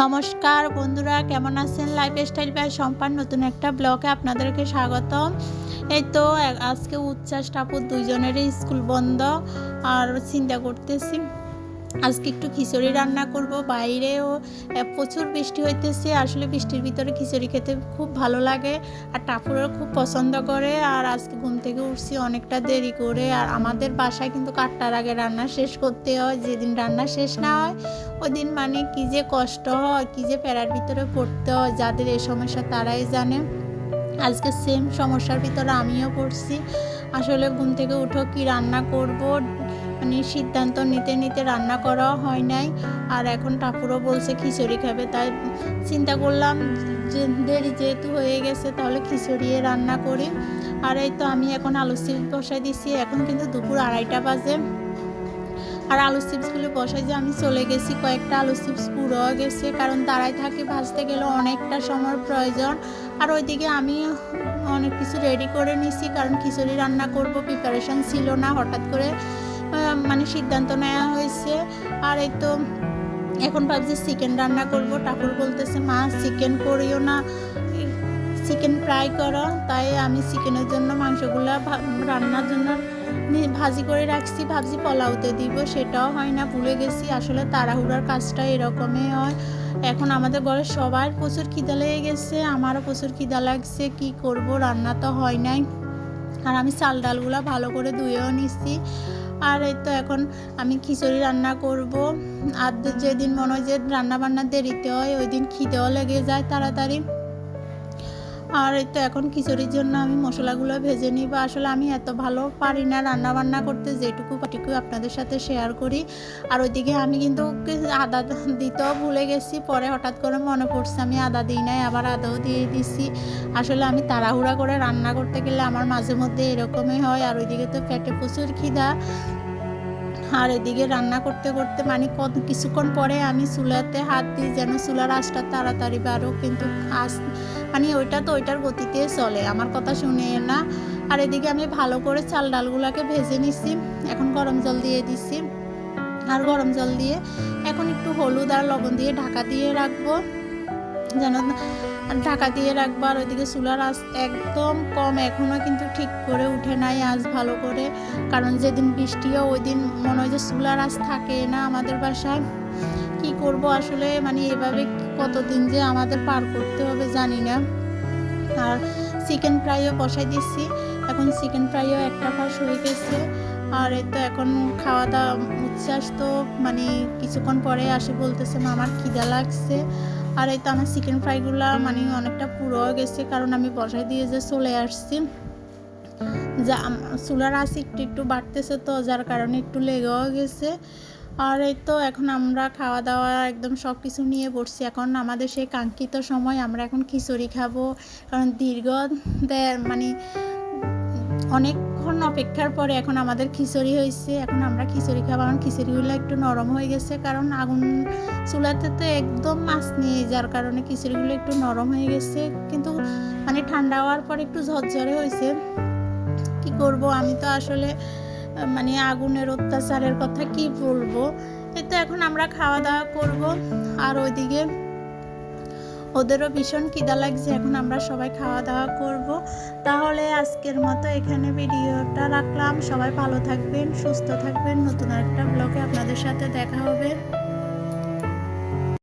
নমস্কার বন্ধুরা, কেমন আছেন? লাইফ স্টাইল বাই সম্পান নতুন একটা ব্লগে আপনাদেরকে স্বাগতম। এই তো, আজকে উচ্ছ্বাস টাপুর দুজনেরই স্কুল বন্ধ, আর চিন্তা করতেছি। আজকে একটু খিচুড়ি রান্না করব। বাইরেও প্রচুর বৃষ্টি হইতেছে। আসলে বৃষ্টির ভিতরে খিচুড়ি খেতে খুব ভালো লাগে। আর টাপুরও খুব পছন্দ করে। আর আজকে ঘুম থেকে উঠছি অনেকটা দেরি করে। আর আমাদের বাসায় কিন্তু কাটটার আগে রান্না শেষ করতে হয়। যেদিন রান্না শেষ না হয় ওই দিন মানে কী যে কষ্ট হয়, কী যে প্যারার ভিতরে পড়তে হয়, যাদের এই সমস্যা তারাই জানে। আজকে সেম সমস্যার ভিতরে আমিও পড়ছি। আসলে ঘুম থেকে উঠো কি রান্না করব? মানে সিদ্ধান্ত নিতে নিতে রান্না করাও হয় নাই। আর এখন ঠাকুরও বলছে খিচুড়ি খাবে, তাই চিন্তা করলাম দেরি যেহেতু হয়ে গেছে তাহলে খিচুড়ি রান্না করি। আর এই তো আমি এখন আলু চিপস বসাই দিছি, এখন কিন্তু দুপুর আড়াইটা বাজে। আর আলু চিপসগুলো বসাই যে আমি চলে গেছি, কয়েকটা আলু চিপস পুরো গেছে, কারণ দাঁড়ায় থাকি ভাজতে গেলে অনেকটা সময় প্রয়োজন। আর ওইদিকে আমি অনেক কিছু রেডি করে নিছি, কারণ খিচুড়ি রান্না করব প্রিপারেশন ছিল না, হঠাৎ করে মানে সিদ্ধান্ত নেওয়া হয়েছে। আর এই তো এখন ভাবছি চিকেন রান্না করব। ঠাকুর বলতেছে, মা চিকেন করিও না। চিকেন ফ্রাই করো। তাই আমি চিকেনের জন্য মাংসগুলো রান্নার জন্য ভাজি করে রাখছি। ভাবছি পোলাওতে দিব, সেটাও হয় না, ভুলে গেছি। আসলে তাড়াহুড়ার কাজটা এরকমই হয়। এখন আমাদের ঘরে সবার প্রচুর খিদা লেগে গেছে। আমারও প্রচুর খিদা লাগছে। কি করব? রান্না তো হয় নাই। আর আমি চাল ডালগুলো ভালো করে ধুয়েও নিচ্ছি। আর এই তো এখন আমি খিচুড়ি রান্না করব। আর যেদিন মনে হয় যে রান্না বান্না দেরিতে হয়, ওই দিন খিদেও লেগে যায় তাড়াতাড়ি। আর তো এখন খিচুড়ির জন্য আমি মশলাগুলো ভেজে নিব। আসলে আমি এত ভালো পারি না রান্না বান্না করতে, যেটুকু পাটিকু আপনাদের সাথে শেয়ার করি। আর ওইদিকে আমি কিন্তু আদা দিতেও ভুলে গেছি, পরে হঠাৎ করে মনে পড়ছে আমি আদা দিই নাই, আবার আদাও দিয়ে দিছি। আসলে আমি তাড়াহুড়া করে রান্না করতে গেলে আমার মাঝে মধ্যে এরকমই হয়। আর ওইদিকে তো পেটে প্রচুর খিদা। আর এদিকে রান্না করতে করতে মানে কত কিছুক্ষণ পরে আমি চুলাতে হাত দিই যেন চুলার আঁচটা তাড়াতাড়ি বারো কিন্তু আঁচ মানে ওইটা তো ওইটার গতিতে চলে। আমার কথা শুনে না। আর এদিকে আমি ভালো করে চাল ডালগুলোকে ভেজে নিছি এখন গরম জল দিয়ে দিছি আর গরম জল দিয়ে এখন একটু হলুদ আর লবণ দিয়ে ঢাকা দিয়ে রাখব। যেন ঢাকা দিয়ে রাখব আর ওইদিকে চুলার আঁচ একদম কম। এখনও কিন্তু ঠিক করে উঠে নাই আজ ভালো করে। কারণ যেদিন বৃষ্টিও ওই দিন মনে হয় যে চুলার আঁচ থাকে না আমাদের বাসায়। কি করব আসলে? মানে এভাবে কতদিন যে আমাদের পার করতে হবে জানি না। আর চিকেন ফ্রাইও বসাই দিচ্ছি এখন চিকেন ফ্রাইও একটা পাশ হয়ে গেছে। আর এই তো এখন খাওয়া দাওয়া উচ্ছ্বাস তো মানে কিছুক্ষণ পরে আসে বলতেছে মা আমার খিদা লাগছে। আর এই তো আমার চিকেন ফ্রাইগুলো মানে অনেকটা পুরো গেছে, কারণ আমি বসাই দিয়ে যে চলে আসছি। যা চুলার আঁচ একটু একটু বাড়তেছে তো, যার কারণে একটু লেগেও গেছে। আর এই তো এখন আমরা খাওয়া দাওয়া একদম সব কিছু নিয়ে পড়ছি এখন আমাদের সেই কাঙ্ক্ষিত সময়, আমরা এখন খিচুড়ি খাব। কারণ দীর্ঘ মানে অনেকক্ষণ অপেক্ষার পরে এখন আমাদের খিচুড়ি হয়েছে। এখন আমরা খিচুড়ি খাব। এখন খিচুড়িগুলো একটু নরম হয়ে গেছে। কারণ আগুন চুলাতে তো একদম মাছ নিয়ে যার কারণে খিচুড়িগুলো একটু নরম হয়ে গেছে। কিন্তু মানে ঠান্ডা হওয়ার পর একটু ঝরঝরে হয়েছে। কি করব? আমি তো আসলে মানে আগুনের অত্যাচারের কথা কি বলব? এই তো এখন আমরা খাওয়া দাওয়া করব। আর ওইদিকে ওদেরও ভীষণ খিদা লাগছে, এখন আমরা সবাই খাওয়া দাওয়া করব। তাহলে আজকের মতো এখানে ভিডিওটা রাখলাম। সবাই ভালো থাকবেন, সুস্থ থাকবেন। নতুন একটা ব্লগে আপনাদের সাথে দেখা হবে।